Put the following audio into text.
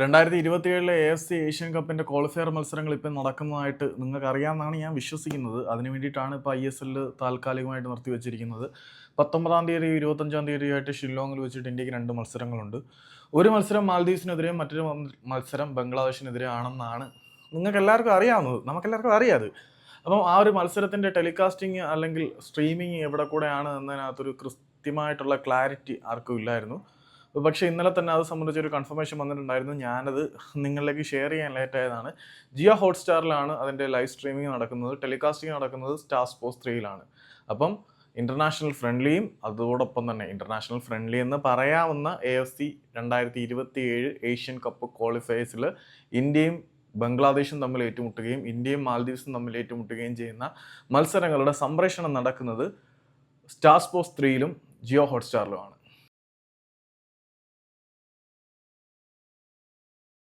രണ്ടായിരത്തി ഇരുപത്തിയേഴിലെ A F C Asian കപ്പിന്റെ ക്വാളിഫയർ മത്സരങ്ങൾ ഇപ്പം നടക്കുന്നതായിട്ട് നിങ്ങൾക്ക് അറിയാമെന്നാണ് ഞാൻ വിശ്വസിക്കുന്നത്. അതിന് വേണ്ടിയിട്ടാണ് ഇപ്പോൾ ഐ എസ് എല്ലിൽ താൽക്കാലികമായിട്ട് നിർത്തിവെച്ചിരിക്കുന്നത്. പത്തൊമ്പതാം തീയതി ഇരുപത്തഞ്ചാം തീയതിയായിട്ട് ഷില്ലോങ്ങിൽ വെച്ചിട്ട് ഇന്ത്യയ്ക്ക് രണ്ട് മത്സരങ്ങളുണ്ട്. ഒരു മത്സരം മാൽദീവ്സിനെതിരെയും മറ്റൊരു മത്സരം ബംഗ്ലാദേശിനെതിരെ ആണെന്നാണ് നിങ്ങൾക്ക് എല്ലാവർക്കും അറിയാവുന്നത്. നമുക്കെല്ലാവർക്കും അറിയാം അപ്പം ആ ഒരു മത്സരത്തിന്റെ ടെലികാസ്റ്റിംഗ് അല്ലെങ്കിൽ സ്ട്രീമിംഗ് എവിടെ കൂടെയാണ് എന്നതിനകത്തൊരു കൃത്യമായിട്ടുള്ള ക്ലാരിറ്റി ആർക്കും ഇല്ലായിരുന്നു. പക്ഷേ ഇന്നലെ തന്നെ അത് സംബന്ധിച്ചൊരു കൺഫർമേഷൻ വന്നിട്ടുണ്ടായിരുന്നു. ഞാനത് നിങ്ങളിലേക്ക് ഷെയർ ചെയ്യാൻ ലേറ്റ് ആയതാണ്. ജിയോ ഹോട്ട്സ്റ്റാറിലാണ് അതിന്റെ ലൈവ് സ്ട്രീമിംഗ് നടക്കുന്നത്. ടെലികാസ്റ്റിംഗ് നടക്കുന്നത് സ്റ്റാർ സ്പോർട്സ് ത്രീയിലാണ് അപ്പം ഇന്റർനാഷണൽ ഫ്രണ്ട്ലിയും അതോടൊപ്പം തന്നെ ഇന്റർനാഷണൽ ഫ്രണ്ട്ലി എന്ന് പറയാവുന്ന എ എഫ് സി രണ്ടായിരത്തി ഇരുപത്തി ഏഴ് ഏഷ്യൻ കപ്പ് ക്വാളിഫയേഴ്സിൽ ഇന്ത്യയും ബംഗ്ലാദേശും തമ്മിൽ ഏറ്റുമുട്ടുകയും ഇന്ത്യയും മാലദ്വീപ്സും തമ്മിൽ ഏറ്റുമുട്ടുകയും ചെയ്യുന്ന മത്സരങ്ങളുടെ സംപ്രേഷണം നടക്കുന്നത് സ്റ്റാർ സ്പോർട്സ് ത്രീയിലും ജിയോ ഹോട്ട്സ്റ്റാറിലുമാണ്.